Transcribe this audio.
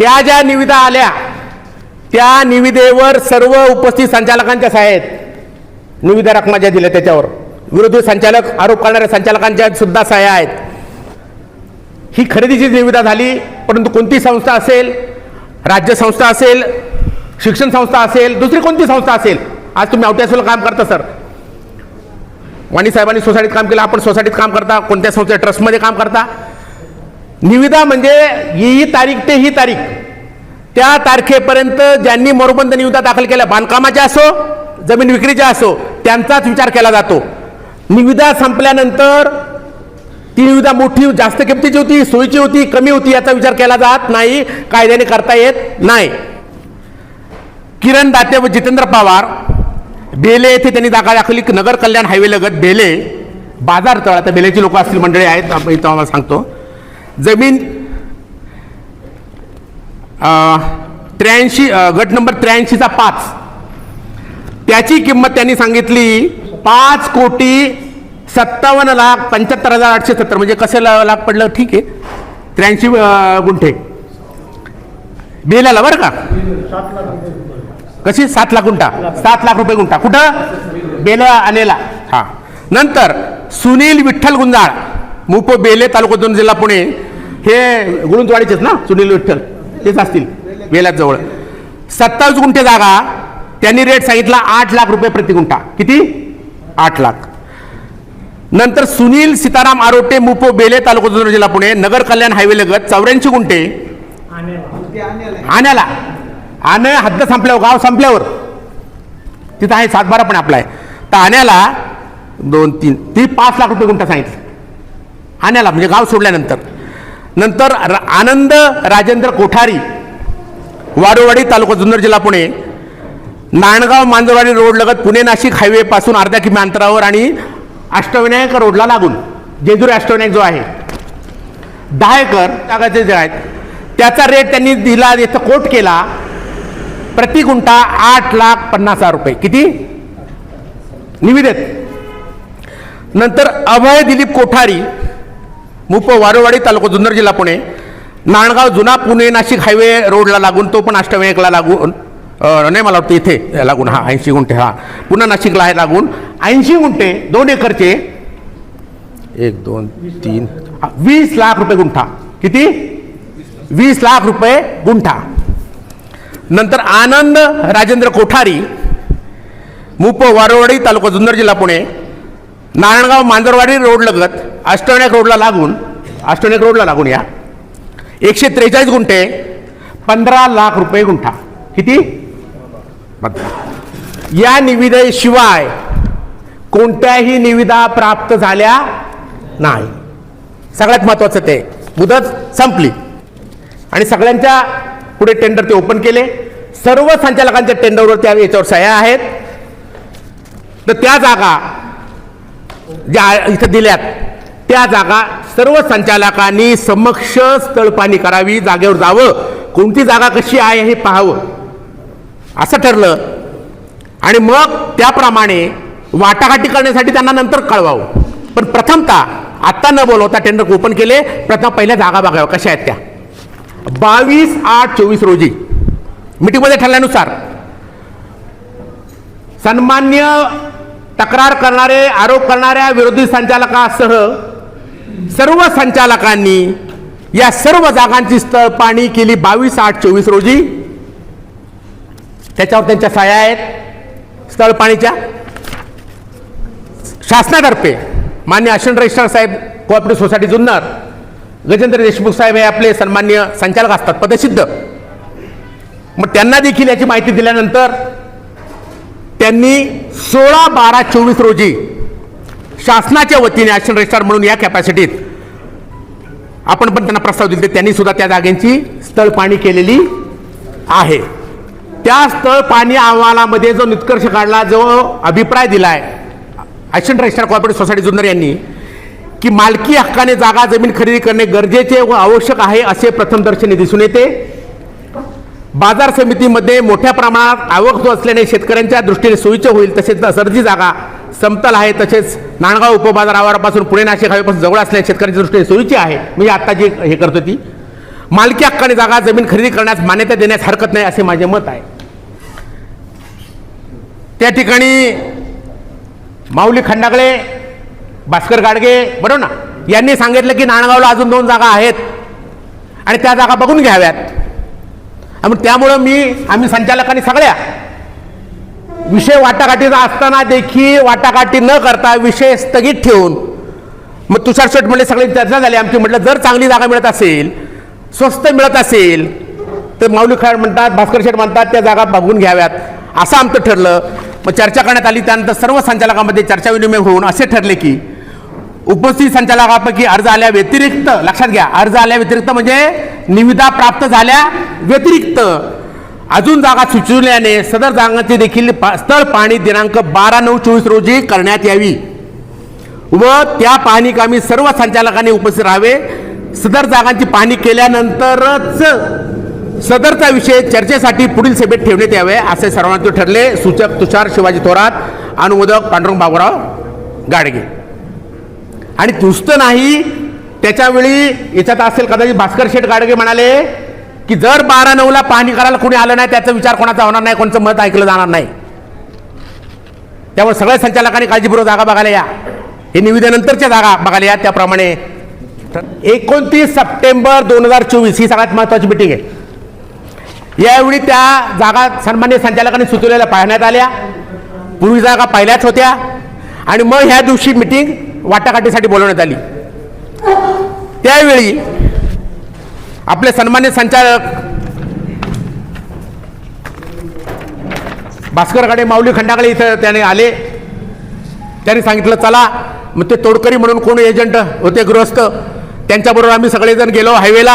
त्या ज्या निविदा आल्या त्या निविदेवर सर्व उपस्थित संचालकांच्या आहेत निविदा रकमा ज्या दिल्या त्याच्यावर. विरोधी संचालक आरोप करणाऱ्या संचालकांच्या सुद्धा सह्या आहेत. ही खरेदीची निविदा झाली परंतु कोणती संस्था असेल राज्य संस्था असेल शिक्षण संस्था असेल दुसरी कोणती संस्था असेल? आज तुम्ही औट्यासोला काम करता सर. वाणी साहेबांनी सोसायटीत काम केलं आपण सोसायटीत काम करता कोणत्या संस्थे ट्रस्टमध्ये काम करता? निविदा म्हणजे ही तारीख ते ही तारीख. त्या तारखेपर्यंत ज्यांनी मोरबंद निविदा दाखल केल्या बांधकामाच्या असो जमीन विक्रीच्या असो त्यांचाच विचार केला जातो. निविदा संपल्यानंतर ती निविदा मोठी जास्त किमतीची होती सोयीची होती कमी होती याचा विचार केला जात नाही कायद्याने करता येत नाही. किरण दाते व जितेंद्र पवार बेले येथे त्यांनी जागा दाखवली नगर कल्याण हायवे लगत बेले बाजार तळ आता बेलेची लोक असतील मंडळी आहेत आपण इथं आम्हाला सांगतो. जमीन त्र्याऐंशी गट नंबर त्र्याऐंशीचा पाच. त्याची किंमत त्यांनी सांगितली पाच कोटी सत्तावन्न लाख पंच्याहत्तर हजार आठशे सत्तर. म्हणजे कसे लाख पडलं? ठीक आहे. त्र्याऐंशी गुंठे. बेलाला बरं का? कशी? सात लाख गुंठा. सात लाख रुपये गुंठा. कुठं? बेला आलेला. हा. नंतर सुनील विठ्ठल गुंजाळ मुप बेले तालुका दोन जिल्हा पुणे हे गुळुंजवाडीचेच ना? सुनील विठ्ठल. तेच असतील. वेल्याजवळ सत्तावीस गुंठे जागा. त्यांनी रेट सांगितला आठ लाख रुपये प्रति गुंठा. किती? आठ लाख. नंतर सुनील सीताराम आरोटे मुपो बेले तालुका जुन्नर जिल्हा पुणे नगर कल्याण हायवे लगत चौऱ्याऐंशी गुंठे. आण्याला. आणे हद्द संपल्यावर गाव संपल्यावर. तिथं आहे सातबारा पण आपला आहे. तर आण्याला दोन तीन ती पाच लाख रुपये गुंठा सांगितलं. आण्याला म्हणजे गाव सोडल्यानंतर. नंतर आनंद राजेंद्र कोठारी वाडोवाडी तालुका जुन्नर जिल्हा पुणे. नांदगाव मांजरवाडी रोड लगत पुणे नाशिक हायवे पासून अर्ध्या किमी अंतरावर आणि अष्टविनायक रोडला लागून जेजुरी अष्टविनायक जो आहे दहा एकर जागाचे जे आहेत त्याचा रेट त्यांनी दिला याचा कोट केला प्रति गुंठा आठ लाख पन्नास हजार रुपये. किती? निविदेत नंतर अभय दिलीप कोठारी मुप वारोवाडी तालुका जुन्नर जिल्हा पुणे. नांदगाव जुना पुणे नाशिक हायवे रोडला लागून तो पण अष्टविनायकला लागून नाही मला वाटतं इथे लागून हा ऐंशी गुंठे हा. पुन्हा नाशिकला आहे लागून. ऐंशी गुंठे दोन एकरचे एक दोन तीन वीस लाख रुपये गुंठा. किती? वीस लाख रुपये गुंठा. नंतर आनंद राजेंद्र कोठारी मुप वारोवाडी तालुका जुन्नर जिल्हा पुणे. नारायणगाव मांजरवाडी रोड लगत अष्टविनायक रोडला लागून अष्टवण्याक रोडला लागून या. एकशे त्रेचाळीस गुंठे पंधरा लाख रुपये गुंठा. किती? या निविदेशिवाय कोणत्याही निविदा प्राप्त झाल्या नाही. सगळ्यात महत्त्वाचं ते मुदत संपली. आणि सगळ्यांच्या पुढे टेंडर ते ओपन केले. सर्व संचालकांच्या टेंडरवर त्या याच्यावर सह्या आहेत. तर त्या जागा ज्या इथं दिल्यात त्या जागा सर्व संचालकांनी समक्ष स्थळपाणी करावी जागेवर जावं. कोणती जागा कशी आहे हे पाहावं. असं ठरलं. आणि मग त्याप्रमाणे वाटाघाटी करण्यासाठी त्यांना नंतर कळवावं. पण प्रथमतः आत्ता न बोलवता टेंडर ओपन केले. प्रथम पहिल्या जागा बघाव्या कशा आहेत त्या. बावीस आठ चोवीस रोजी. मिटिंगमध्ये ठरल्यानुसार. सन्मान्य तक्रार करणारे आरोप करणाऱ्या विरोधी संचालकासह सर्व संचालकांनी या सर्व जागांची स्थळ पाणी केली बावीस आठ चोवीस रोजी. त्याच्यावर त्यांच्या सह्या आहेत. स्थळ पाणीच्या शासनातर्फे मान्य अश्विन रजिस्ट्रार साहेब कोऑपरेटिव्ह सोसायटी जुन्नर गजेंद्र देशमुख साहेब हे आपले सन्मान्य संचालक असतात पदसिद्ध मग त्यांना देखील याची माहिती दिल्यानंतर त्यांनी सोळा बारा चोवीस रोजी शासनाच्या वतीने ॲक्शन रजिस्ट्रार म्हणून या कॅपॅसिटीत आपण पण त्यांना प्रस्ताव दिले त्यांनी सुद्धा त्या जागेची स्थळ पाणी केलेली आहे. त्या स्थळ पाणी अहवालामध्ये जो निष्कर्ष काढला जो अभिप्राय दिला आहे ॲक्शन रजिस्ट्रार कॉर्पोरेट सोसायटी जुन्नर यांनी की मालकी हक्काने जागा जमीन खरेदी करणे गरजेचे व आवश्यक आहे असे प्रथमदर्शनी दिसून येते. बाजार समितीमध्ये मोठ्या प्रमाणात आवक जो असल्याने शेतकऱ्यांच्या दृष्टीने सोयीचे होईल तसेच सर्दी जागा समतल आहे तसेच नांदगाव उपबाजार आवारापासून पुणे नाशिक हवेपासून जवळ असल्याने शेतकऱ्यांच्या दृष्टीने सोयीची आहे. मी आत्ता जी हे करतो ती मालकी हक्काने जागा जमीन खरेदी करण्यास मान्यता देण्यास हरकत नाही असे माझे मत आहे. त्या ठिकाणी माऊली खंडागळे भास्कर गाडगे बरोबर ना यांनी सांगितलं की नाणगावला अजून दोन जागा आहेत आणि त्या जागा बघून घ्याव्यात. त्यामुळं मी आम्ही संचालकांनी सगळ्या विषय वाटाघाटीचा असताना देखील वाटाघाटी न करता विषय स्थगित ठेवून मग तुषार शेट म्हणले सगळी चर्चा झाली. आमची म्हटलं जर चांगली जागा मिळत असेल स्वस्त मिळत असेल तर माऊली खाड म्हणतात भास्कर शेठ म्हणतात त्या जागा बघून घ्याव्यात. असं आमचं ठरलं. मग चर्चा करण्यात आली त्यानंतर सर्व संचालकांमध्ये चर्चा विनिमय होऊन असे ठरले की उपस्थित संचालकापैकी अर्ज आल्या व्यतिरिक्त लक्षात घ्या अर्ज आल्या व्यतिरिक्त म्हणजे निविदा प्राप्त झाल्या व्यतिरिक्त. अजून जागा सुचवल्याने सदर जागांची देखील पा- स्थळ पाहणी दिनांक बारा नऊ चोवीस रोजी करण्यात यावी. व त्या पाहणी कामी सर्व संचालकांनी उपस्थित राहावे. सदर जागांची पाहणी केल्यानंतरच सदरचा विषय चर्चेसाठी पुढील सभेत ठेवण्यात यावे असे सर्वांचे ठरले. सूचक तुषार शिवाजी थोरात अनुमोदक पांडुरंग बाबूराव गाडगे. आणि नुसतं नाही त्याच्यावेळी याच्यात असेल कदाचित भास्कर शेठ गाडगे म्हणाले की जर बारा नऊला पाहणी करायला कोणी आलं नाही त्याचा विचार कोणाचा होणार नाही कोणचं मत ऐकलं जाणार नाही. त्यामुळे सगळ्या संचालकांनी काळजीपूर्वक जागा बघायला या. हे निविदेनंतरच्या जागा बघायला या त्याप्रमाणे एकोणतीस सप्टेंबर दोन हजार चोवीस ही सगळ्यात महत्वाची मिटिंग आहे. यावेळी त्या जागा सन्मान्य संचालकांनी सुचवलेल्या पाहण्यात आल्या. पूर्वी जागा पाहिल्याच होत्या. आणि मग ह्या दिवशी मिटिंग वाटाघाटीसाठी बोलवण्यात आली. त्यावेळी आपले सन्मान्य संचालक भास्करकडे माऊली खंडाकडे इथं त्याने आले. त्यांनी सांगितलं चला मग ते तोडकरी म्हणून कोण एजंट होते गृहस्थ? त्यांच्याबरोबर आम्ही सगळेजण गेलो हायवेला